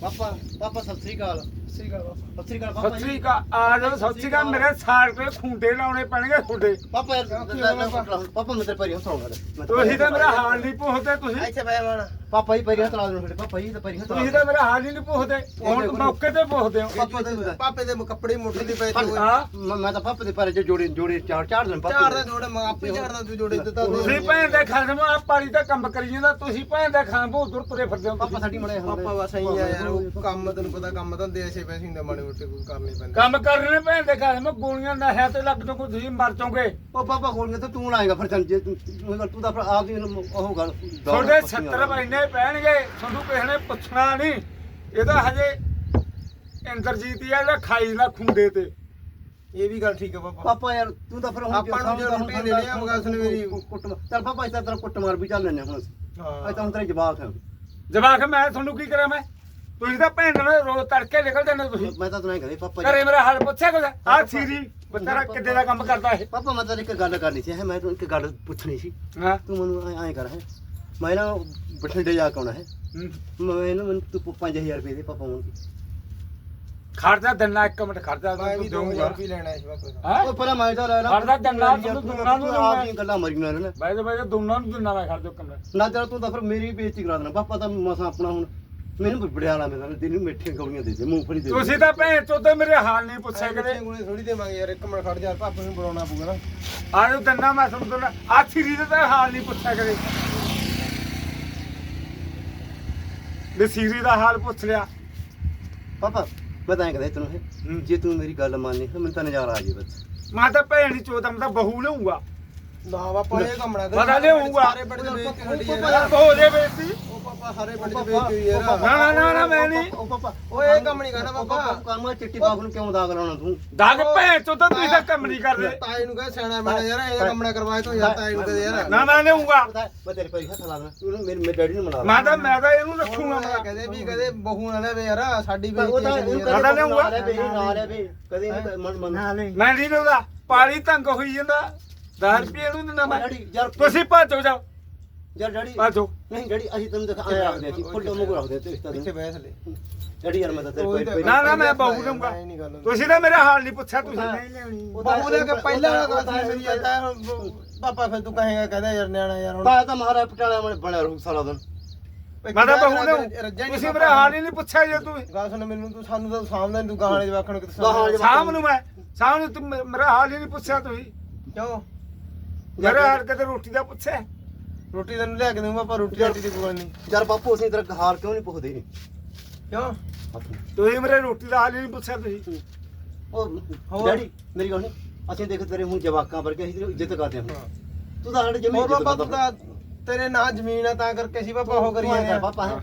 ਪਾਪਾ ਪਾਪਾ ਸਤਿ ਸ੍ਰੀ ਅਕਾਲ। ਸਤਿ ਸ੍ਰੀ ਅਕਾਲ ਸਤਿ ਸ੍ਰੀ ਅਕਾਲ ਆ ਜਾਓ ਸਤਿ ਸ੍ਰੀ ਅਕਾਲ ਮੇਰੇ ਸਾਲ ਤੇ ਖੁੰਡੇ ਲਾਉਣੇ ਪੈਣਗੇ ਤੁਹਾਡੇ ਪਾਪਾ ਯਾਰ ਲੈ- ਲੈ ਪਾਪਾ ਪਾਪਾ ਮੈਂ ਤੇਰੇ ਪੈਰੀ ਹੱਥ ਲਾਉਂਗਾ ਤੁਸੀਂ ਤਾਂ ਮੇਰਾ ਹਾਲ ਨਹੀਂ ਪੁੱਛਦੇ ਤੁਸੀਂ? ਇੱਥੇ ਬੈ ਮਾਣਾ ਪਾਪਾ ਜੀ ਪੈਰੀ ਹੱਥ ਲਾ ਦੇਣ ਪਾਪਾ ਜੀ ਤੇ ਪੈਰੀ ਹੱਥ ਲਾ ਤੁਸੀਂ ਤਾਂ ਮੇਰਾ ਹਾਲ ਹੀ ਨਹੀਂ ਪੁੱਛਦੇ ਹੁਣ ਮੌਕੇ ਤੇ ਪੁੱਛਦੇ ਹੋ। ਪਾਪਾ ਦੇ ਪਾਪੇ ਦੇ ਕੱਪੜੇ ਮੋਟੇ ਦੀ ਪੈ ਹਾਂ ਮੈਂ ਮੈਂ ਤਾਂ ਪਾਪਾ ਦੇ ਪੈਰੇ ਚ ਜੋੜੇ ਜੋੜੇ ਚਾਰ ਚਾਰ ਦਿਨ ਚਾਰ ਦਾ। ਜੋੜੇ ਮੈਂ ਆਪੇ ਝਾੜਦਾ ਤੂੰ ਜੋੜੇ ਦਿੱਤਾ ਤੁਸੀਂ ਭੈਣ ਦੇ ਖਸਮ ਆ ਪਾਣੀ ਦਾ ਕੰਮ ਕਰੀ ਜਾਂਦਾ ਤੁਸੀਂ ਭੈਣ ਦੇ ਖਾਂ ਬੋ ਉਧਰ ਤੁਰੇ ਫਿਰਦੇ ਹੋ ਪਾਪਾ ਸਾਡੀ ਮੜੇ ਪਾਪਾ ਬਸ ਐਂ ਆ ਯਾਰ ਉਹ ਕੰਮ ਤੈਨੂੰ ਪਤਾ ਕੰਮ ਧੰਦੇ ਐਸੇ ਪੈਸੇ ਹੁੰਦੇ ਮਾੜੇ ਮੋਟੇ ਕੋਈ ਕਰਨੇ ਪੈਂਦੇ। ਕੰਮ ਕਰਨੇ ਭੈਣ ਦੇ ਖਸਮ ਗੋਲੀਆਂ ਨਸ਼ਿਆਂ ਤੇ ਲੱਗ ਜਾਓ ਤੁਸੀਂ ਮਰ ਜਾਓਗੇ। ਉਹ ਪਾਪਾ ਕੋਲ ਤੇ ਤੂੰ ਲਾਏਗਾ ਫਿਰ ਚੱਲ ਜੇ ਤੂੰ ਤੂੰ ਤੂੰ ਤਾਂ ਫਿਰ ਆਪ ਦੀ ਉਹ ਗੱਲ ਤੁਹਾਡੇ 70 ਮਹੀਨੇ ਪੈਣਗੇ ਤੁਹਾਨੂੰ ਕਿਸੇ ਨੇ ਪੁੱਛਣਾ ਨਹੀਂ। ਇਹਦਾ ਹਜੇ ਇੰਦਰਜੀਤ ਹੀ ਆ ਜਿਹੜਾ ਖਾਈ ਨਾ ਖੁੰਡੇ ਤੇ। ਇਹ ਵੀ ਗੱਲ ਠੀਕ ਹੈ ਪਾਪਾ। ਪਾਪਾ ਯਾਰ ਤੂੰ ਤਾਂ ਫਿਰ ਹੁਣ ਆਪਾਂ ਨੂੰ ਜੇ ਰੋਟੀ ਦੇਣੀ ਆ, ਮਗਰ ਉਸਨੇ ਮੇਰੀ- ਕੁੱਟ ਚੱਲ ਪਾਪਾ ਇਸ ਤਰ੍ਹਾਂ ਕੁੱਟ ਮਾਰ ਵੀ ਚੱਲ ਲੈਣੇ ਹੁਣ ਅਸੀਂ। ਅੱਜ ਤਾਂ ਹੁਣ ਤੇਰੇ ਜਵਾਬ ਹੈ। ਜਵਾਕ ਮੈਂ ਤੁਹਾਨੂੰ ਕੀ ਕਰਾਂ ਮੈਂ? ਤੁਸੀਂ ਤਾਂ ਭੈਣ ਨਾਲ ਰੋਜ਼ ਤੜਕੇ ਨਿਕਲਦੇ ਨੇ ਤੁਸੀਂ। ਮੈਂ ਤਾਂ ਇਹ ਕਹਿੰਦੀ ਪਾਪਾ ਘਰੇ ਮੇਰਾ ਹਾਲ ਪੁੱਛਿਆ ਕੁਝ ਆ ਸੀਰੀ ਬੱਤਰਾ ਕਿੱਦੇ ਦਾ ਕੰਮ ਕਰਦਾ ਇਹ। ਪਾਪਾ ਮੈਂ ਤਾਂ ਇੱਕ ਗੱਲ ਕਰਨੀ ਸੀ ਹੈ ਮੈਂ ਤੈਨੂੰ ਇੱਕ ਗੱਲ ਪੁੱਛਣੀ ਸੀ। ਹਾਂ। ਤੂੰ ਮੈਨੂੰ ਐਂ- ਕਰ ਹੈ। ਮੈਂ ਨਾ ਬਠਿੰਡੇ ਜਾ ਕੇ ਆਉਣਾ ਹੈ। ਹੂੰ। ਮੈਂ ਇਹਨੂੰ ਮੈਨੂੰ ਤੂੰ 5000 ਰੁਪਏ ਦੇ ਪਾਪਾ ਹੁਣ ਖੜਦਾ ਦੰਨਾ ਇੱਕ ਮਿੰਟ ਖੜਦਾ ਮੈਂ ਵੀ ਤੂੰ 2000 ਦਊਂਗਾ ਰੁਪਏ ਲੈਣਾ ਸੀ ਪਾਪੇ ਦਾ ਹਾਂ? ਉਹ ਪਰ ਮੈਂ ਤਾਂ ਲੈ ਲਾ। ਖੜਦਾ ਡੰਡਾ, ਯਾਰ, ਤੂੰ ਦੋਨਾਂ ਨੂੰ ਆਪ ਦੀਆਂ ਗੱਲਾਂ ਮਰੀਆਂ ਨੇ। ਬਾਈ ਦੇ ਬਾਈ ਦੋਨਾਂ ਨੂੰ ਦਿੰਨਾ ਮੈਂ ਦੋ ਕਮਰਾ ਨਾ ਚੱਲ ਤੂੰ ਤਾਂ ਫਿਰ ਮੇਰੀ ਬੇਇੱਜ਼ਤੀ ਕਰਾ ਦੇਣਾ। ਪਾਪਾ ਤਾਂ ਮਸਾਂ ਆਪਣਾ ਹੁਣ। ਮੈਨੂੰ ਵੀ ਬੜਿਆ ਲਾ ਮੈਂ ਤੈਨੂੰ ਮਿੱਠੀਆਂ ਗੋਲੀਆਂ ਦੇ ਦੇ ਮੂੰਗਫਲੀ ਦੇ ਦੇ। ਤੁਸੀਂ ਤਾਂ ਭੈਣ ਚੋਦੇ ਮੇਰੇ ਹਾਲ ਨਹੀਂ ਪੁੱਛਿਆ ਕਦੇ। ਗੁਣੇ ਥੋੜੀ ਦੇਵਾਂਗੇ ਯਾਰ ਇੱਕ ਮਿੰਟ ਖੜ ਜਾ ਪਾਪੇ ਨੂੰ ਬੁਲਾਉਣਾ ਪਊਗਾ ਨਾ। ਆਜੋ ਦੰਨਾ ਮੈਂ ਤੁਹਾਨੂੰ ਦੰਨਾ ਆ ਸੀਰੀ ਦੇ ਤਾਂ ਹਾਲ ਨਹੀਂ ਪੁੱਛਿਆ ਕਦੇ। ਵੀ ਸੀਰੀ ਦਾ ਹਾਲ ਪੁੱਛ ਲਿਆ। ਪਾਪਾ ਮੈਂ ਤਾਂ ਐਂ ਕਹਿੰਦਾ ਤੈਨੂੰ ਹੂੰ। ਜੇ ਤੂੰ ਮੇਰੀ ਗੱਲ ਮੰਨੀ ਤਾਂ ਮੈਨੂੰ ਤਾਂ ਨਜ਼ਾਰਾ ਆ ਜੇ ਬਸ। ਮੈਂ ਤਾਂ ਭੈਣ ਚੋਦਾ ਮੈਂ ਤਾਂ ਬਹੂ ਲਊਂਗਾ ਨਾ ਪਾਪਾ ਇਹ ਕੰਮ ਨਾ ਕਰ। ਪਤਾ ਲਿਆਊਂਗਾ। ਸਾਰੇ ਪਿੰਡ ਦੇ ਹੋ ਜੇ ਉਹ ਪਾਪਾ ਸਾਰੇ ਪਿੰਡ ਦੇ ਬੇਇੱਜ਼ਤੀ ਹੋਈ ਯਾਰ। ਨਾ ਨਾ ਨਾ ਨਾ ਮੈਂ ਨਹੀਂ। ਉਹ ਪਾਪਾ ਉਹ ਇਹ ਕੰਮ ਨਹੀਂ ਕਰਨਾ ਪਾਪਾ। ਪਾਪਾ ਕੰਮ ਚਿੱਟੀ ਬਾਪ ਨੂੰ ਕਿਉਂ ਦਾਗ ਲਾਉਣਾ ਤੂੰ? ਦਾਗ ਭੈਣ ਚੋਦਾ ਤੁਸੀਂ ਤਾਂ ਕੰਮ ਨਹੀਂ ਕਰਦੇ। ਤਾਏ ਨੂੰ ਕਹੇ ਸਿਆਣਾ ਮੈਂ ਯਾਰ ਇਹ ਕੰਮ ਨਾ ਕਰਵਾਏ ਤੂੰ ਯਾਰ ਤਾਏ ਨੂੰ ਕਹੇ ਯਾਰ। ਨਾ ਮੈਂ ਲਿਆਉਂਗਾ ਪਤਾ ਮੈਂ ਤੇਰੇ ਪੈਰੀ ਹੱਥ ਲਾ ਦੇਣਾ ਤੂੰ ਮੇਰੇ ਮੇਰੇ ਡੈਡੀ ਨੂੰ ਮਨਾ ਮੈਂ ਤਾਂ ਮੈਂ ਤਾਂ ਇਹਨੂੰ ਰੱਖੂਗਾ ਕਹਦੇ ਵੀ ਕਹਦੇ ਬਹੂ ਨਾ ਲੈਵੇ ਯਾਰ ਸਾਡੀ ਉਹ ਤਾਂ ਨਾ ਕਦੇ ਨਹੀਂ ਮਨ ਮਨ ਮੈਂ ਨਹੀਂ ਲਿਆਉਂਦਾ ਪਾਣੀ ਤੰਗ ਹੋਈ ਜਾਂਦਾ। 10 ਰੁਪਏ ਨੂੰ ਦਿੰਦਾ ਮੈਂ। ਤੁਸੀਂ ਭੱਜੋ ਜਾਓ। ਯਾਰ ਡੈਡੀ ਭੱਜੋ ਨਹੀਂ ਡੈਡੀ ਅਸੀਂ ਤੈਨੂੰ ਦਿਖਾ ਆਇਆ ਰੱਖਦੇ ਸੀ ਫੁੱਲ ਮੁਗ ਰੱਖਦੇ ਤੇ ਰਿਸ਼ਤਾ ਪਿੱਛੇ ਦੇ ਬੈਠ ਲੈ ਡੈਡੀ ਯਾਰ ਮੈਂ ਤਾਂ ਤੇਰੇ ਨਾ ਨਾ ਮੈਂ ਬਹੂ ਲਊਂਗਾ। ਤੁਸੀਂ ਤਾਂ ਮੇਰਾ ਹਾਲ ਨਹੀਂ ਪੁੱਛਿਆ ਤੁਸੀਂ ਬਹੂ ਦੇ ਕੇ ਪਹਿਲਾਂ ਵਾਲਾ ਗੱਲ ਸੀ ਮੇਰੀ ਆਤਾ ਹੁਣ ਪਾਪਾ ਫਿਰ ਤੂੰ ਕਹੇਗਾ ਕਹਦਾ ਯਾਰ ਨਿਆਣਾ ਯਾਰ ਹੁਣ ਤਾਂ ਤਾਂ ਮਹਾਰਾਜ ਪਟਿਆਲਾ ਮੈਂ ਬਣਿਆ ਰਹੂ ਸਾਰਾ ਦਿਨ। ਮੈਂ ਤਾਂ ਬਹੂ ਲਊਂ ਰੱਜਾ ਹੀ ਨਹੀਂ ਤੁਸੀਂ ਮੇਰਾ ਹਾਲ ਹੀ ਨਹੀਂ ਪੁੱਛਿਆ ਜੇ ਤੂੰ। ਗੱਲ ਸੁਣ ਮੈਨੂੰ ਤੂੰ ਸਾਨੂੰ ਤਾਂ ਸਾਹਮਣੇ ਤੂੰ ਗਾਣੇ ਜਵਾਖਣ ਨੂੰ ਕਿਤੇ ਗਾਹਾਂ ਸਾਹਮਣੇ ਜਵਾਕ- ਸ਼ਾਮ ਨੂੰ। ਮੈਂ। ਸ਼ਾਮ ਨੂੰ ਤੂੰ ਮੇ- ਮੇਰਾ ਹਾਲ ਹੀ ਨਹੀਂ ਪੁੱਛਿਆ ਤੁਸੀਂ। ਕਿਉਂ? ਮੇਰਾ ਹਾਲ ਕਦੇ ਰੋਟੀ ਦਾ ਪੁੱਛਿਆ? ਰੋਟੀ ਤੈਨੂੰ ਲਿਆ ਕੇ ਦੂੰਗਾ ਪਰ ਰੋਟੀ ਰਾਟੀ ਦੀ ਕੋਈ ਗੱਲ ਨਹੀਂ। ਯਾਰ ਬਾਪੂ ਅਸੀਂ ਤੇਰਾ ਹਾਲ ਕਿਉਂ ਨਹੀਂ ਪੁੱਛਦੇ? ਕਿਉਂ? ਤੁਸੀਂ ਮੇਰੇ ਰੋਟੀ ਦਾ ਹਾਲ ਹੀ ਨਹੀਂ ਪੁੱਛਿਆ ਤੁਸੀਂ। ਉਹ ਹੋਰ? ਡੈਡੀ ਮੇਰੀ ਗੱਲ ਨਹੀਂ ਅਸੀਂ ਦੇਖ ਤੇਰੇ ਹੁਣ ਜਵਾਕਾਂ ਵਰਗੇ ਅਸੀਂ ਤੇਰੀ ਇੱਜ਼ਤ ਕਰਦੇ ਹਾਂ। ਤੂੰ ਤਾਂ ਸਾਡੇ ਜਮੀਨ ਹੋਰ ਬਾਬਾ ਤੂੰ ਤਾਂ ਤੇਰੇ ਨਾਂ ਜ਼ਮੀਨ ਆ ਤਾਂ ਕਰਕੇ ਅਸੀਂ ਬਾਬਾ ਉਹ ਕਰੀ ਜਾਂਦੇ ਆ ਪਾਪਾ ਹੈ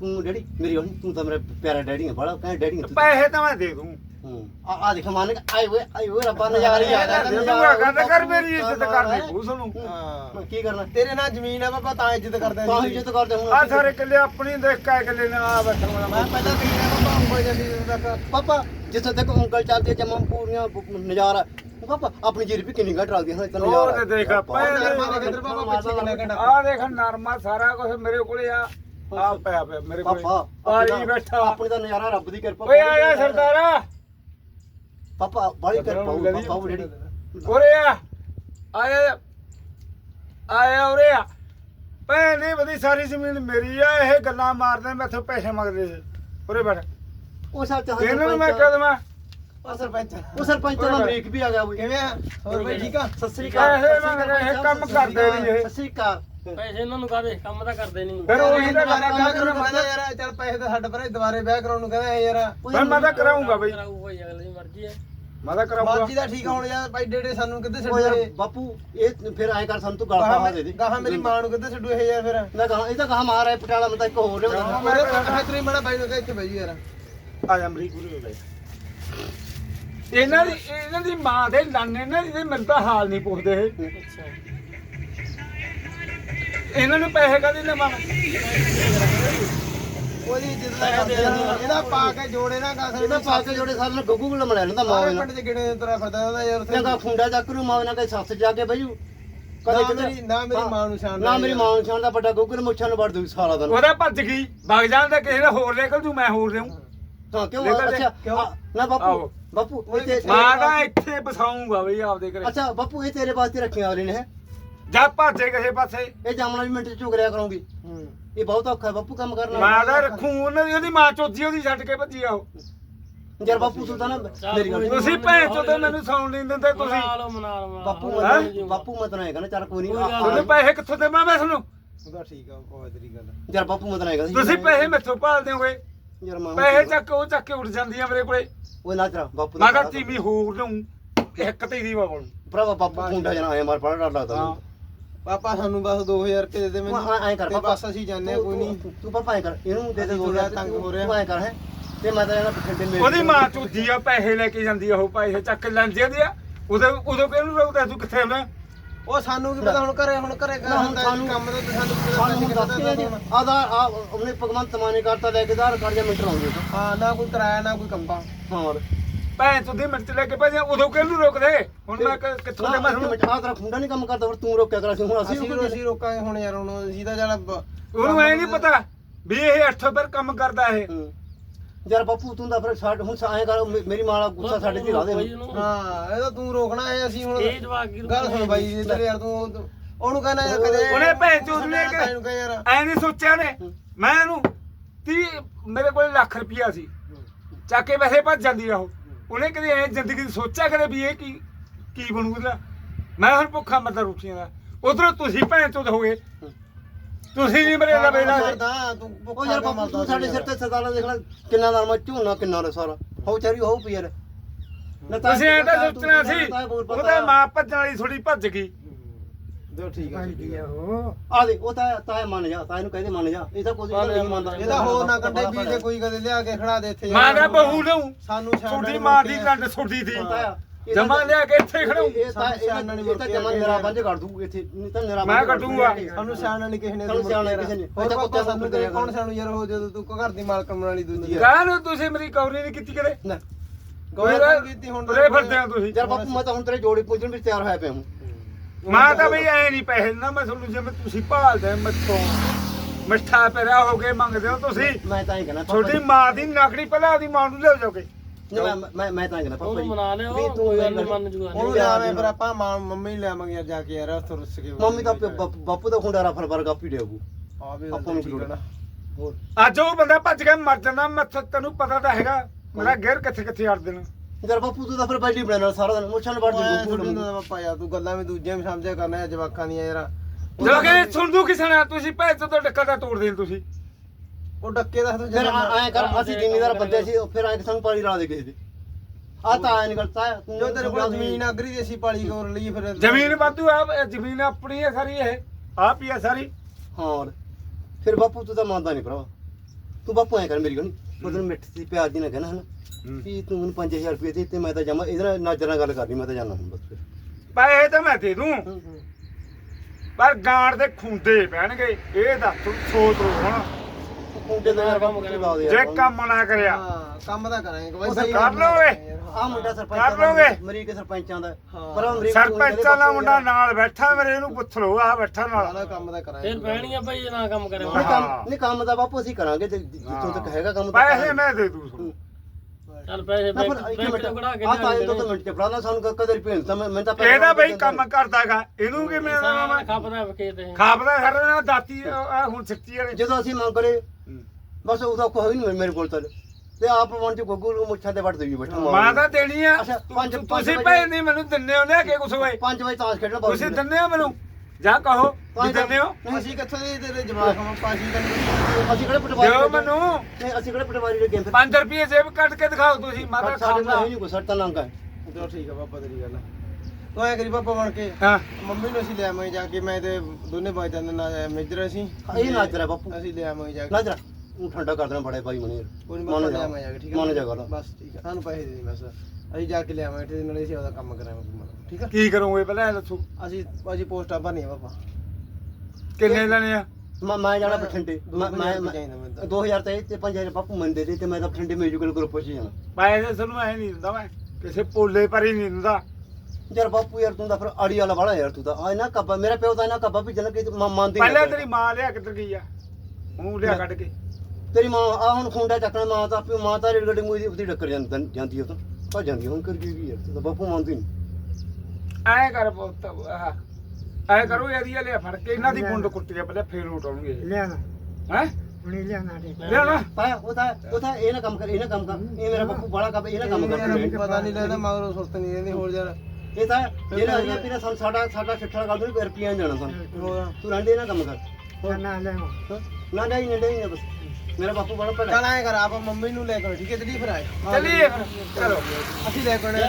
ਤੂੰ ਡੈਡੀ ਮੇਰੀ ਗੱਲ ਨਹੀਂ ਤੂੰ ਤਾਂ ਮੇਰਾ ਪਿਆਰਾ ਡੈਡੀ ਹੈ ਬੜਾ ਕਹਿ ਡੈਡੀ ਪੈਸੇ ਤਾਂ ਮੈਂ ਦੇ ਦੂੰ। ਆ ਆ ਦੇਖ ਮੰਨ ਕੇ ਆਏ ਓਏ ਆਏ ਓਏ ਰੱਬਾ ਨਜ਼ਾਰੇ ਆ ਦੇ ਦੂੰਗਾ ਕਹਿੰਦਾ ਕਰ ਮੇਰੀ ਇੱਜ਼ਤ ਕਰਨੀ ਉਸ ਨੂੰ ਹਾਂ। ਕੀ ਕਰਨਾ? ਤੇਰੇ ਨਾਲ ਜ਼ਮੀਨ ਆ ਬਾਬਾ ਤਾਂ ਇੱਜ਼ਤ ਕਰਦੇ ਤਾਂ ਅਸੀਂ। ਇੱਜ਼ਤ ਕਰਦੇ ਹੁਣ ਆ ਸਾਰੇ ਕਿੱਲੇ ਆਪਣੀ ਦੇਖ ਕੇ ਕਿੱਲੇ ਨਾਲ ਆ ਬੈਠਣ ਵਾਲਾ। ਮੈਂ ਪਹਿਲਾਂ ਕਹੀ ਨਾ ਬਾਬਾ ਉਂਗਲ ਜਾਂਦੀ ਉਦੋਂ ਤੱਕ ਪਾਪਾ ਜਿੱਥੇ ਤੱਕ ਉਂਗਲ ਚੱਲਦੀ ਹੈ ਜਮਾਂ ਪੂਰੀਆਂ ਬ- ਨਜ਼ਾਰਾ। ਉਹ ਪਾਪਾ ਆਪਣੀ ਜੀਰ ਵੀ ਕਿੰਨੀ ਘੱਟ ਰਲਦੀ ਹੈ ਦੇਖ ਦੇ ਕਿੰਨਾ ਘੰਟਾ ਆ ਦੇਖ ਨਰਮਾ ਸਾਰਾ ਕੁਝ ਮੇਰੇ ਕੋਲੇ ਆ। ਆ ਪਿਆ ਪਿਆ ਮੇਰੇ ਕੋਲੇ। ਪਾਪਾ ਪਾਲੀ ਬੈਠਾ। ਆਪਣੀ ਤਾਂ ਨਜ਼ਾਰਾ ਰੱਬ ਦੀ ਕਿਰਪਾ ਓਏ ਆ। ਜਾ ਸਰਦਾਰਾ। ਪਾਪਾ ਬੜੀ ਕਿਰਪਾ ਹੋਊ, ਪਾਪਾ ਉਹ ਜਿਹੜੀ ਉਰੇ ਆ। ਆਇਆ ਆਇਆ ਉਰੇ ਆ। ਭੈਣ ਨਹੀਂ ਬਦੀ ਸਾਰੀ ਜ਼ਮੀਨ ਮੇਰੀ ਆ ਇਹ ਗੱਲਾਂ ਮਾਰਦੇ ਮੈਥੋਂ ਪੈਸੇ ਮੰਗਦੇ ਸੀ। ਉਰੇ ਬੈਠ। ਉਹ ਸੱਚ ਹਾਂ ਇਹਨਾਂ ਨੂੰ ਮੈਂ ਕਹਿ ਦਵਾਂ। ਉਹ ਸਰਪੰਚ ਉਹ ਸਰਪੰਚ ਦਾ ਬ੍ਰੇਕ ਵੀ ਆ ਗਿਆ ਓਏ ਕਿਵੇਂ ਆ? ਹੋਰ ਬਈ ਠੀਕ ਆ? ਸਤਿ ਸ੍ਰੀ ਅਕਾਲ। ਇਹ ਕੰਮ ਕਰਦੇ ਨਹੀਂ ਇਹ। ਸਤਿ ਸ੍ਰੀ ਅਕਾਲ। ਪੈਸੇ ਇਹਨਾਂ ਨੂੰ ਕਾਦੇ ਕੰਮ ਤਾਂ ਕਰਦੇ ਨਹੀਂ ਫਿਰ ਉਹੀ ਤਾਂ ਗੱਲ ਕਰਨਾ ਕਰਾਉਣ ਕਹਿੰਦਾ ਯਾਰ ਚੱਲ ਪੈਸੇ ਤਾਂ ਸਾਡੇ ਭਰੇ ਦੁਬਾਰੇ ਵਿਆਹ ਕਰਾਉਣ ਨੂੰ ਕਹਿੰਦਾ ਯਾਰ। ਫਿਰ ਮੈਂ ਤਾਂ ਕਰਾਉਂਗਾ ਬਈ। ਕਰਾਊ ਭਾਈ ਅਗਲੇ ਦੀ ਮਰਜ਼ੀ ਹੈ ਮੈਂ ਤਾਂ ਕਰਾਉਂਗਾ ਮਰਜ਼ੀ ਦਾ ਠੀਕ ਆ ਹੁਣ ਯਾਰ ਭਾਈ ਡੇਡੇ ਸਾਨੂੰ ਕਿੱਥੇ ਯਾਰ ਛੱਡੂਏ ਬਾਪੂ ਇਹ ਫਿਰ ਆਏ ਕਰ ਸਾਨੂੰ ਤੂੰ ਗੱਲ ਗਾਹਾਂ ਪਾ ਦੇ ਦੇ। ਗਾਹਾਂ ਮੇਰੀ ਮਾਂ ਨੂੰ ਕਿੱਥੇ ਛੱਡੂ ਇਹ ਯਾਰ ਫਿਰ? ਨਾ ਕਹਾ ਇਹ ਤਾਂ ਕਹਾ ਮਾਰਾ ਪਟਿਆਲਾ ਮੈਂ ਤਾਂ ਇੱਕ ਹੋਰ ਲਿਆਉਂਦਾ ਮੇਰੇ ਮੈਂ ਤੇਰੀ ਮੜਾ ਬਾਈ ਨੂੰ ਕਹਿ ਇੱਥੇ ਬਈ ਯਾਰ। ਆ ਜਾ ਅਮਰੀਕ ਗੁਰੂ ਹੋ ਇਹਨਾਂ ਦੀ ਇਹਨਾਂ ਦੀ ਮਾਂ ਦੇ ਲਾਨੇ ਨੇ ਇਹਦੇ ਮੇਰੇ ਤਾਂ ਹਾਲ ਨਹੀਂ ਪੁੱਛਦੇ ਇਹ। ਇਹਨਾਂ ਨੂੰ ਪੈਸੇ ਕਾਹਦੇ ਲਵਾਂ ਉਹਦੀ ਦਾ ਆ। ਇਹਦਾ ਪਾ ਕੇ ਜੋੜੇ ਨਾ ਕਾ ਇਹਦਾ ਪਾ ਕੇ ਜੋੜੇ ਸਾਰੇ ਗੱਗੂ ਗੁਲ ਮੜਿਆ ਲੈਂਦਾ ਮਾਵੇ ਨਾਲ ਪਿੰਡ ਚ ਗਿਣੇ ਤੇਰਾ ਫਰਦਾ ਉਹਦਾ ਯਾਰ। ਉੱਥੇ ਕਹਿੰਦਾ ਖੁੰਡਾ ਚੱਕ ਰੂ ਮਾਵੇ ਨਾਲ ਕਹੇ ਸੱਸ ਜਾ ਕੇ ਬਈੂ ਨਾ ਮੇਰੀ ਨਾ ਮੇਰੀ ਹਾਂ। ਮਾਂ ਨੂੰ ਛਾਣ ਨਾ ਮੇਰੀ ਮਾਂ ਨੂੰ ਛਾਣ ਦਾ ਵੱਡਾ ਗੋਗਲ ਮੁੱਛਾਂ ਨੂੰ ਵੜ ਦੂ ਸਾਰਾ ਦਿਨ ਉਹਦਾ ਭੱਜ ਗਈ। ਵਗ ਜਾਂਦਾ ਕਿਸੇ ਨੇ ਹੋਰ ਨਿਕਲ ਜੂ ਮੈਂ ਹੋਰ ਦੇਉਂ ਤਾਂ ਕਿਉਂ? ਅੱਛਾ ਨਾ ਬਾਪੂ। ਬਾਪੂ ਮਾਂ ਦਾ ਇੱਥੇ ਬਸਾਉਂਗਾ ਬਈ ਆਪਦੇ ਘਰੇ। ਅੱਛਾ ਬਾਪੂ ਇਹ ਤੇਰੇ ਵਾਸਤੇ ਰੱਖੀਆਂ ਵਾਲੇ ਨੇ। ਹੈਂ? ਜਾ ਭਾਜੇ ਕਿਸੇ ਪਾਸੇ। ਇਹ ਜਾਮਣਾ ਵੀ ਮਿੰਟ ਚ ਝੁਕ ਰਿਆ ਕਰੂੰਗੀ। ਹੂੰ। ਇਹ ਬਹੁਤ ਔਖਾ ਹੈ ਬਾਪੂ ਕੰਮ ਕਰਨਾ ਮਾਂ ਦਾ ਰੱਖੂ ਉਹਨਾਂ ਦੀ ਉਹਦੀ ਮਾਂ ਚੋਦੀ ਉਹਦੀ ਛੱਡ ਕੇ ਭੱਜੀ ਆ ਉਹ। ਯਾਰ ਬਾਪੂ ਤੂੰ ਤਾਂ ਨਾ ਮੇਰੀ ਗੱਲ ਤੁਸੀਂ ਭੈਣ ਚੋਦ ਮੈਨੂੰ ਸੌਣ ਨਹੀਂ ਦਿੰਦੇ ਤੁਸੀਂ। ਮਨਾ ਲਓ ਮਨਾ ਲਓ ਮਨਾ ਬਾਪੂ ਬਾਪੂ ਮੈਂ ਤਾਂ ਹੈਗਾ ਨਾ ਚੱਲ ਕੋਈ ਨਹੀਂ ਕੋਈ ਤੁਹਾਨੂੰ ਪੈਸੇ ਕਿੱਥੋਂ ਦੇਵਾਂ ਮੈਂ ਤੁਹਾਨੂੰ? ਉਹਦਾ ਠੀਕ ਆ ਉਹ ਤੇਰੀ ਗੱਲ ਯਾਰ ਬਾਪੂ ਮੈਂ ਤਾਂ ਹੈਗਾ ਤੁਸੀਂ ਪੈਸੇ ਮੈਥੋਂ ਭਾਲ ਦਿਓਗੇ ਯਾਰ ਮੈਂ ਪੈਸੇ ਚੱਕ ਉਹ ਚੱਕ ਕੇ ਉੱਡ ਜਾਂਦੀਆਂ ਮੇਰੇ ਕੋਲੇ। ਉਹ ਨਾ ਤੇਰਾ ਬਾਪੂ ਮੈਂ ਤਾਂ ਟੀਵੀ ਹੋਰ ਲਊਂ ਇੱਕ ਤੇ ਦੀ ਬਾਬਾ ਨੂੰ ਭਰਾਵਾ ਬਾਪੂ ਖੁੰਡਾ ਜਣਾ ਆਇਆ ਮਾਰ ਪੜਾ ਡਰ ਲੱਗਦਾ ਹਾਂ। ਮੈਨੂੰ। ਪਾਪਾ ਸਾਨੂੰ ਬਸ 2000 ਰੁਪਏ ਦੇ ਦੇ ਮੈਨੂੰ ਐਂ ਕਰ ਤੇ ਪਾਪਾ ਬਸ ਅਸੀਂ ਜਾਂਦੇ ਆ ਕੋਈ ਨਹੀਂ। ਤੂੰ- ਤੂੰ ਪਾਪਾ ਐਂ ਕਰ ਇਹਨੂੰ ਦੇ ਦੇ ਅਸੀਂ ਥੋੜ੍ਹਾ ਤੰਗ ਹੋ ਰਿਹਾ। ਤੂੰ ਐਂ ਕਰ ਹੈ ਤੇ ਮੈਂ ਤਾਂ ਇਹਨਾਂ ਪਿੱਛੇ ਮੇਰੇ ਉਹਦੀ ਮਾਂ ਚੋਦੀ ਆ ਪੈਸੇ ਲੈ ਕੇ ਜਾਂਦੀ ਆ ਉਹ ਪੈਸੇ ਚੱਕ ਕੇ ਲੈਂਦੀ ਆ। ਉਦੋਂ ਉਦੋਂ ਕਿਹਨੂੰ ਰੋਕਦਾ ਤੂੰ ਕਿੱਥੇ ਹੁੰਦਾ ਉਹ ਸਾਨੂੰ ਕੀ ਪਤਾ ਹੁਣ ਘਰੇ ਹੁਣ ਘਰੇ ਨਾ, ਹੁਣ ਸਾਨੂੰ- ਕੰਮ ਦਾ ਤੇ ਸਾਨੂੰ ਕੀ ਪਤਾ ਸਾਨੂੰ ਦੱਸ ਕੇ ਜੀ ਹੁਣ। ਆਦਾ ਆ ਉਹਨੇ ਭਗਵੰਤ ਮਾਨੇ ਕਰਤਾ ਲੈ ਕੇ ਦਾਰ ਕਰ ਜਾ ਮੀਟਰ ਆਉਂਦੇ ਹਾਂ ਨਾ ਕੋਈ ਕਿਰਾਇਆ ਨਾ ਕੋਈ ਕੰਪਾ ਹਾਂ ਭੈਣ ਚੋਦੀ ਮਿੰਟ ਲੈ ਕੇ ਭਾਜੇ ਉਦੋਂ ਕਿਹਨੂੰ ਰੋਕਦੇ? ਹੁਣ ਮੈਂ ਕਿ- ਕਿੱਥੋਂ ਦੇ ਮੈਂ ਆ ਤੇਰਾ ਖੁੰਡਾ ਨਹੀਂ ਕੰਮ ਕਰਦਾ ਫਿਰ ਤੂੰ ਰੋਕਿਆ ਕਰ ਅਸੀਂ ਹੁਣ ਅਸੀਂ ਅਸੀਂ ਰੋਕਾਂਗੇ। ਅਸੀਂ ਰੋਕਾਂਗੇ ਹੁਣ ਯਾਰ ਹੁਣ ਅਸੀਂ ਤਾਂ ਬ- ਉਹਨੂੰ ਐ ਨਹੀਂ ਪਤਾ ਵੀ ਇਹ 8 ਪਰ ਕੰਮ ਕਰਦਾ ਇਹ। ਹੂੰ। ਯਾਰ ਬਾਪੂ ਤੂੰ ਤਾਂ ਫਿਰ ਛੱਡ ਹੁਣ ਐਂ ਕਰ ਮੇ- ਮੇਰੀ ਮਾਂ ਦਾ ਗੁੱਸਾ ਸਾਡੇ ਤੇ ਲਾ ਦੇ ਹਾਂ ਇਹ ਤਾਂ ਤੂੰ ਰੋਕਣਾ ਹੈ ਅਸੀਂ ਹੁਣ ਇਹ ਜਵਾਕ ਕੀ ਗੱਲ ਸੁਣ ਬਾਈ ਇਧਰ ਯਾਰ ਤੂੰ ਉਹ- ਉਹਨੂੰ ਕਹਿਣਾ ਯਾਰ ਕਦੇ ਉਹਨੇ ਭੈਣ ਚੋਦ ਨੇ ਕਿ- ਤੈਨੂੰ ਕਹਿ ਯਾਰ। ਐ ਨਹੀਂ ਸੋਚਿਆ ਨੇ ਮੈਂ ਇਹਨੂੰ 30 ਮੇਰੇ ਕੋਲ ਲੱਖ ਰੁਪਿਆ ਸੀ। ਚੱਕ ਕੇ ਵੈਸੇ ਭੱਜ ਜਾਂਦੀ ਆ ਉਹ। ਉਹਨੇ ਕਦੇ ਐ ਜ਼ਿੰਦਗੀ 'ਚ ਸੋਚਿਆ ਕਦੇ ਵੀ ਇਹ ਕੀ ਕੀ ਬਣੂ ਇਹਦਾ? ਮੈਂ ਹੁਣ ਭੁੱਖਾ ਮਰਦਾ ਰੋਟੀਆਂ ਦਾ। ਉਧਰੋਂ ਤੁਸੀਂ ਭੈਣ ਚੋਦ ਹੋ ਗਏ ਤੁਸੀਂ ਨਹੀਂ ਮੇਰੇ ਵੇਲਾ ਮਰਦਾ ਤੂੰ ਉਹ ਯਾਰ ਬਾਪੂ ਤੂੰ ਸਾਡੇ ਸਿਰ ਤੇ ਸਦਾਲਾ ਦੇਖ ਲੈ ਕਿੰਨਾ ਦਾ ਮੈਂ ਝੋਨਾ ਕਿੰਨਾ ਦਾ ਸਾਰਾ ਹੋ ਚਾਰੀ ਹੋ ਪਈ ਯਾਰ ਤੁਸੀਂ ਐਂ ਤਾਂ ਸੋਚਣਾ ਸੀ ਉਹਦਾ ਮਾਂ ਭੱਜਣ ਵਾਲੀ ਥੋੜੀ ਭੱਜ ਗਈ। ਠੀਕ। ਆ ਦੇ ਉਹ। ਤਾਂ ਤਾਂ ਮੰਨ ਜਾ ਤਾਂ ਇਹਨੂੰ ਕਹਿੰਦੇ ਮੰਨ ਜਾ। ਇਹ ਤਾਂ ਕੋਈ ਨਹੀਂ ਮੰਨਦਾ? ਇਹ ਤਾਂ ਹੋਰ ਨਾ ਕੱਢੇ ਵੀ ਜੇ ਕੋਈ ਕਦੇ ਲਿਆ ਕੇ ਖੜਾ ਦੇ ਇੱਥੇ। ਮਾਂ ਦਾ ਬਹੂ ਲਊ ਸਾਨੂੰ ਛਾਣਨਾ ਛੋਟੀ ਨੀ ਮਾਂ ਮੁੜ ਦੀ ਕੇ। ਲੰਡ ਛੋਟੀ ਦੀ ਤਾਇਆ, ਇਹ ਜਮਾ ਤਾਂ- ਲਿਆ ਕੇ ਇੱਥੇ ਖੜਾਉ ਇਹ ਤਾਂ ਇਹ ਤਾਂ ਜਮਾ ਮੇਰਾ ਬੰਜ ਕੱਢ ਦੂ ਇੱਥੇ। ਨਹੀਂ ਤਾਂ ਮੇਰਾ ਮੈਂ ਕੱਢੂੰਗਾ। ਸਾਨੂੰ ਸਿਆਣਾ ਨਹੀਂ ਕਿਸੇ ਨੇ ਸਾਨੂੰ ਸਿਆਣਾ ਕਿਸੇ ਨੇ। ਹੋਰ ਇਹ ਤਾਂ ਪਾਪਾ ਕੁੱਤੇ ਸਾਨੂੰ ਨੂੰ ਕਹੇ ਕਰਿਆ ਕੌਣ ਕਰ। ਸਾਨੂੰ ਯਾਰ ਉਹ ਜਦੋਂ ਤੂੰ ਘਰ ਦੀ ਮਾਲਕਣ ਵਾਲੀ ਦੂਜੀ ਆ। ਕਾਹਨੂੰ ਤੁਸੀਂ ਮੇਰੀ ਕੌਰੀ ਨਹੀਂ ਕੀਤੀ ਕਦੇ। ਨਾ। ਕੀਤੀ ਹੁਣ ਤਾਂ ਤੁਰੇ ਫਿਰਦੇ ਆ ਤੁਸੀਂ। ਯਾਰ ਬਾਪੂ ਮੈਂ ਤਾਂ ਹੁਣ ਤੇਰੇ ਜੋੜੀ ਪੁੱਜਣ ਵਿੱਚ ਤਿਆਰ ਹੋਇਆ ਪਿਆ ਹੂੰ ਮਾਂ ਤਾਂ ਬਈ ਐ ਨਹੀਂ ਪੈਸੇ ਨਾ ਮੈਂ ਤੁਹਾਨੂੰ ਜਿਵੇਂ ਤੁਸੀਂ ਭਾਲਦੇ ਮੈਥੋਂ ਮਿੱਠਾ ਪਿਆ ਹੋ ਕੇ ਮੰਗਦੇ ਹੋ ਤੁਸੀਂ। ਮੈਂ ਤਾਂ ਹੀ ਕਹਿਣਾ ਛੋਟੀ ਮਾਂ ਦੀ ਨਕੜੀ ਪਹਿਲਾਂ ਉਹਦੀ ਮਾਂ ਨੂੰ ਲਿਆਓ ਜਾਓਗੇ। ਮੈਂ ਮੈਂ ਮੈਂ ਤਾਂ ਹੀ ਕਹਿਣਾ ਪਾਪਾ ਉਹਨੂੰ ਜੀ। ਮਨਾ ਲਿਓ ਵੀ ਤੂੰ ਕੋਈ ਗੱਲ ਇਹ ਨੀ, ਮੰਨ ਜੂਗਾ। ਉਹਨੂੰ ਲਿਆਵੇਂ ਫਿਰ ਆਪਾਂ ਮਾਂ ਮੰਮੀ ਨੂੰ ਲਿਆਵਾਂਗੇ ਯਾਰ ਜਾ ਕੇ ਯਾਰ ਰੁੱਸ ਕੇ ਮੰਮੀ ਤਾਂ ਆਪੇ ਬਾਪੂ- ਬਾਪੂ ਦਾ ਖੁੰਡਾ ਰਫਲ ਵਰਗਾ ਪੀ ਦੇਊ ਆ ਵੀ ਆਪਾਂ ਨੂੰ ਅੱਜ ਉਹ ਬੰਦਾ ਭੱਜ ਕੇ ਮਰ ਜਾਂਦਾ ਮੈਂ ਤਾਂ- ਤੈਨੂੰ ਪਤਾ ਤਾਂ ਹੈਗਾ। ਮੇਰਾ ਗਿਰ ਕਿੱਥੇ ਕਿੱਥੇ ਅੜ ਦੇਣਾ ਯਾਰ ਬਾਪੂ ਤੂੰ ਤਾਂ ਫਿਰ ਪਹਿਲੀ ਬਣਾ ਨਾਲ ਸਾਰਾ ਦਿਨ ਮੁੱਛਾਂ ਨੂੰ ਐਂ ਦੂ ਥੋੜ੍ਹੀ ਹੁੰਦਾ ਪਾਪਾ ਯਾਰ ਤੂੰ ਗੱਲਾਂ ਵੀ ਦੂਜੀਆਂ ਵੀ ਸਮਝਿਆ ਕਰਨਾ ਜਵਾਕਾਂ ਦੀਆਂ ਯਾਰ। ਜਦੋਂ ਕਿ ਸੁਣ ਦੂ ਕਿਸੇ ਨੇ ਤੁਸੀਂ ਪੈਸੇ ਤੋਂ ਡੱਕਾ ਦਾ ਤੋੜ ਦੇਣ ਤੁਸੀਂ। ਉਹ ਡੱਕੇ ਦਾ ਫਿਰ ਐਂ ਕਰ ਅਸੀਂ ਜ਼ਿਮੀਦਾਰ ਬੰਦੇ ਸੀ ਫਿਰ ਐਂ ਸਾਨੂੰ ਪਾਲੀ ਲਾ ਦੇ ਕਿਸੇ ਦੇ। ਆ ਤਾਂ ਐਂ ਨਿਕਲਦਾ ਹੈ, ਤੂੰ ਜੋ ਤੇਰੇ ਕੋਲ ਜ਼ਮੀਨ ਅਗਰੀ ਦੀ ਅਸੀਂ ਪਾਲੀ ਕਰ ਲਈ ਫਿਰ। ਜ਼ਮੀਨ ਵਾਧੂ ਆ ਜ਼ਮੀਨ ਆਪਣੀ ਹੈ ਸਾਰੀ ਇਹ ਆਪ ਹੀ ਆ ਸਾਰੀ। ਹਾਂ ਫਿਰ ਬਾਪੂ ਤੂੰ ਤਾਂ ਮੰਨਦਾ ਨਹੀਂ ਭਰਾ ਤੂੰ ਬਾਪੂ ਐਂ ਕਰ ਮੇਰੀ ਗੱਲ। ਉਹਨੂੰ ਮਿੱਠ ਦੀ ਪਿਆਰ ਦੀ ਨਾ ਕਹਿਣਾ ਹਨਾ ਵੀ ਤੂੰ ਮੈਨੂੰ 5000 ਰੁਪਏ ਦੇ ਤੇ ਮੈਂ ਤਾਂ ਜਮਾ ਇਹਦੇ ਨਾਲ ਨਾਜਰ ਨਾਲ ਗੱਲ ਕਰਨੀ ਮੈਂ ਤਾਂ ਜਾਣਾ ਹੁਣ ਬਸ ਫਿਰ। ਪੈਸੇ ਤਾਂ ਮੈਂ ਦੇ ਦੂੰ। ਪਰ ਗਾਂਡ ਦੇ ਖੁੰਡੇ ਪੈਣਗੇ ਇਹ ਦੱਸ ਤੂੰ ਸੋਚ ਲੋ ਹੁਣ। ਮੁੰਡੇ ਦਾ ਕੰਮ ਜੇ ਕੰਮ ਨਾ ਕਰਿਆ। ਕੰਮ ਤਾਂ ਕਰਾਂਗੇ ਸਹੀ ਕਰ ਲਓ। ਯਾਰ। ਆ ਮੁੰਡਾ ਸਰਪੰਚ ਕਰ ਲਓਗੇ? ਅਮਰੀਕ ਸਰਪੰਚਾਂ ਦਾ। ਹਾਂ। ਪਰ ਅਮਰੀਕ ਸਰਪੰਚਾਂ ਦਾ ਮੁੰਡਾ ਨਾਲ ਬੈਠਾ ਮੇਰੇ ਇਹਨੂੰ ਪੁੱਛ ਲੋ ਆ ਬੈਠਾ ਨਾਲ। ਕੰਮ ਤਾਂ ਕਰਾਂਗੇ। ਫਿਰ ਪੈਣੀਆਂ ਭਾਈ ਜੇ ਨਾ ਕੰਮ ਕਰੇ। ਨਹੀਂ ਕੰਮ ਨਹੀਂ ਕੰਮ ਦਾ ਬਾਪੂ ਅਸੀਂ ਕਰਾਂਗੇ ਜਿੱਥੋਂ ਤੱਕ ਹੈਗਾ ਕੰਮ ਪੈਸੇ। ਮੈਂ ਦੇ ਦੂੰ ਤੁਹਾਨੂੰ। ਚੱਲ ਪੈਸੇ ਬੈਂਕ ਤੋਂ ਕਢਾ ਕੇ ਆ ਤਾਂ ਇਹ ਤੋਂ ਮਿੰਟ ਚ ਫੜਾਣਾ ਸਾਨੂੰ ਕ- ਕਦੇ ਰੁਪਏ ਤਾਂ ਮੈਂ ਮੈਂ ਤਾਂ ਇਹਦਾ ਬਈ ਕੰਮ ਕਰਦਾਗਾ। ਇਹਨੂੰ ਸਾਰਾ ਦੇਵਾਂ ਮੈਂ? ਖਪਦਾ ਵਕੇ ਤੇ ਖਾਪਦਾ ਸਾਡੇ ਨਾਲ ਦਾਤੀ ਆ ਹੁਣ ਸਿੱਟੀ ਵਾਲੇ। ਜਦੋਂ ਅਸੀਂ ਮੰਗ ਕਰੇ ਬਸ ਉਹਦਾ ਕੋਈ ਨਹੀਂ ਮੇਰੇ ਕੋਲ ਤਾਂ। ਤੇ ਆਪ ਮਨ ਚ ਗੁੱਗੂ ਨੂੰ ਮੁੱਛਾਂ ਤੇ ਵੱਟ ਦੇਈ ਬੈਠਾ ਮਾਂ ਤਾਂ ਦੇਣੀ ਆ। ਅੱਛਾ, ਪੰਜ- ਤੁ- ਪੰਜ ਤੁਸੀਂ ਵਜੇ- ਭੈਣ ਨਹੀਂ ਮੈਨੂੰ ਦਿੰਦੇ ਹੋ ਲਿਆ ਕੇ ਕੁਛ ਹੋਏ 5 ਵਜੇ ਤਾਸ਼ ਖੇਡਣਾ ਤੁਸੀਂ ਦਿੰਦੇ ਹੋ ਮੈਨੂੰ? ਜਾ ਕਹੋ ਵੀ ਦਿੰਦੇ ਹੋ? ਅਸੀਂ ਕਿੱਥੋਂ ਦੇ ਤੇਰੇ ਜਵਾਕ ਹਮ ਪਾਜੀ ਕਰਨ ਅਸੀਂ ਕਿਹੜੇ ਪਟਵਾਰੀ ਦਿਓ ਦੇ- ਮੈਨੂੰ। ਨਹੀਂ ਅਸੀਂ ਕਿਹੜੇ ਪਟਵਾਰੀ ਦੇ ਗੇਮ 5 ਰੁਪਏ ਜੇਬ ਕੱਢ ਕੇ ਦਿਖਾਓ ਤੁਸੀਂ ਮੈਂ ਤਾਂ ਸਾਡੇ ਨਾਲ ਨਹੀਂ ਕੋਈ ਸੱਟਾ ਲੰਗਾ ਚਲੋ ਠੀਕ ਆ ਪਾਪਾ ਤੇਰੀ ਗੱਲ ਤੂੰ ਐ ਕਰੀ ਪਾਪਾ ਬਣ ਕੇ। ਹਾਂ। ਮੰਮੀ ਨੂੰ ਅਸੀਂ ਲੈ ਆਵਾਂਗੇ ਜਾ ਕੇ ਮੈਂ ਤੇ ਦੋਨੇ ਬਾਈ ਜਾਂਦੇ ਨਾ ਮੇਜਰ ਅਸੀਂ। ਇਹ ਨਾਜਰਾ ਬਾਪੂ। ਅਸੀਂ ਲੈ ਆਵਾਂਗੇ ਜਾ ਕੇ। ਨਾਜਰਾ। ਉਹ ਠੰਡਾ ਕਰ ਦੇਣਾ ਬੜੇ ਭਾਈ ਮਨੀ। ਕੋਈ ਮੰਨ ਨਹੀਂ ਜਾ। ਲੈ ਆਵਾਂਗੇ ਜਾ ਕੇ ਠੀਕ ਮੰਨ ਜਾ ਗੱਲ। ਬਸ ਠੀਕ ਆ। ਸਾਨੂੰ ਪੈਸੇ ਦੇ ਦੇ ਬਸ। ਅਸੀਂ ਜਾ ਕੇ ਲੈ ਆਵਾਂਗੇ ਤੇ ਨਾਲੇ ਅਸੀਂ ਉਹਦਾ ਕੰਮ ਕਰਾਂਗੇ ਠੀਕ ਆ? ਕੀ ਕਰੋਗੇ ਪਹਿਲਾਂ ਇਹ ਦੱਸੋ। ਅਸੀਂ ਅਸੀਂ ਪੋਸਟਾਂ ਭਰਨੀਆਂ ਪਾਪਾ ਕਿੰਨੇ ਲੈਣੇ ਆ? ਮੈਂ ਮੈਂ ਜਾਣਾ ਬਠਿੰਡੇ। ਮੈਂ ਮੈਂ ਮੈਂ ਚਾਹੀਦਾ ਮੈਨੂੰ ਤਾਂ। 2000 ਤੇ ਤੇ 5000 ਬਾਪੂ ਮੰਦੇ ਦੇ ਤੇ ਮੈਂ ਤਾਂ ਬਠਿੰਡੇ ਮਿਊਜ਼ੀਕਲ ਗਰੁੱਪ 'ਚ ਜਾਣਾ। ਪੈਸੇ ਤੁਹਾਨੂੰ ਐ ਨਹੀਂ ਦਿੰਦਾ ਮੈਂ। ਕਿਸੇ ਪੋਲੇ ਪਰ ਹੀ ਨਹੀਂ ਦਿੰਦਾ। ਯਾਰ ਬਾਪੂ ਯਾਰ ਤੂੰ ਤਾਂ ਫਿਰ ਆੜੀ ਵਾਲਾ ਵਾਲਾ ਯਾਰ ਤੂੰ ਤਾਂ। ਆ ਇਹਨਾਂ ਕੱਬਾ ਮੇਰਾ ਪਿਓ ਤਾਂ ਇਹਨਾਂ ਕੱਬਾ ਵੀ ਜਨ ਕਿ ਮੰਨਦੀ ਪਹਿਲਾਂ ਤੇਰੀ ਮਾਂ ਲਿਆ ਕਿੱਧਰ ਗਈ ਆ? ਮੂੰਹ ਲਿਆ ਕੱਢ ਕੇ। ਤੇਰੀ ਮਾਂ ਆ ਹੁਣ ਖੁੰਡਾ ਚੱਕਣਾ ਮਾਂ ਤਾਂ ਆਪੇ ਮਾਂ ਤਾਂ ਰੇਲ ਗੱਡੀ ਮੂਹੀ ਦੀ ਡੱਕਰ ਜਾਂਦੀ ਜਾਂਦੀ ਉਹ ਤਾਂ। ਭੱਜ ਜਾਂਦੀ ਹੁਣ ਕਰ ਗਈ ਯਾਰ ਤੂੰ ਤਾਂ ਬਾਪੂ ਮੰਨਦੀ ਨਹੀਂ ਐ ਕਰ ਪੁੱਤ ਆਹ। ਐ ਕਰੋ ਇਹਦੀ ਆ ਲਿਆ ਫੜ ਕੇ ਇਹਨਾਂ ਦੀ ਪੁੰਡ ਕੁੱਟ ਜਾ ਪਹਿਲਾਂ ਫੇਰ ਉਟਾਉਣਗੇ ਲਿਆਣਾ ਹੈ? ਹੁਣੇ ਲਿਆਣਾ ਦੇ ਲਿਆਣਾ ਪਾਇਆ ਉਹ ਤਾਂ ਉਹ ਤਾਂ ਇਹ ਨਾ ਕੰਮ ਕਰ ਇਹ ਨਾ ਕੰਮ ਕਰ। ਇਹ ਮੇਰਾ ਬਾਪੂ ਬਾਲਾ ਕੰਮ ਇਹ ਨਾ ਕੰਮ ਕਰ। ਪਤਾ ਨਹੀਂ ਲੱਗਦਾ ਮਗਰੋਂ ਸੁਰਤ ਨਹੀਂ ਰਹਿੰਦੀ ਹੋਰ ਯਾਰ। ਇਹ ਤਾਂ ਜਿਹੜਾ ਪੀਣਾ ਸਾਨੂੰ ਸਾਡਾ ਸਾਡਾ ਛੱਠਾ ਦੋ ਰੁਪਈਆ ਜਾਣਾ ਸਾਨੂੰ। ਹੋਰ। ਤੂੰ ਰੰਡੇ ਨਾ ਕੰਮ ਕਰ। ਨਾ ਲੈਣਾ ਹਾਂ? ਨਾ ਨਹੀਂ ਨੰਡੇ ਨਹੀਂ ਬਸ। ਮੇਰਾ ਬਾਪੂ ਬੜਾ ਚੱਲ ਭੜਾ ਐਂ ਕਰ ਆਪਾਂ ਮੰਮੀ ਨੂੰ ਲੈ ਕੇ ਠੀਕ ਹੈ ਚਲੀ ਫਿਰ ਆਏ। ਚੱਲੀਏ ਚਲੋ। ਅਸੀਂ ਲੈ ਕੇ ਆਉਣੇ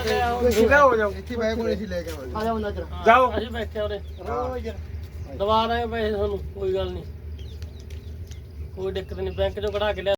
ਤੇ ਸਿੱਧਾ ਹੋ ਜਾਓ ਇੱਥੇ ਬੈਗ ਕੋਲ ਅਸੀਂ ਲੈ ਕੇ ਆਵਾਂਗੇ। ਆ ਜਾ ਉਹਨਾਂ ਚਿਰ ਜਾਓ। ਅਸੀਂ ਬੈਠੇ ਉਰੇ। ਰੋਜ਼ ਯਾਰ ਦਵਾ ਦਾਂਗੇ ਪੈਸੇ ਤੁਹਾਨੂੰ ਕੋਈ ਗੱਲ ਨਹੀਂ। ਕੋਈ ਦਿੱਕਤ ਨਹੀਂ ਬੈਂਕ ਚੋਂ ਕਢਾ ਕੇ ਲਿਆ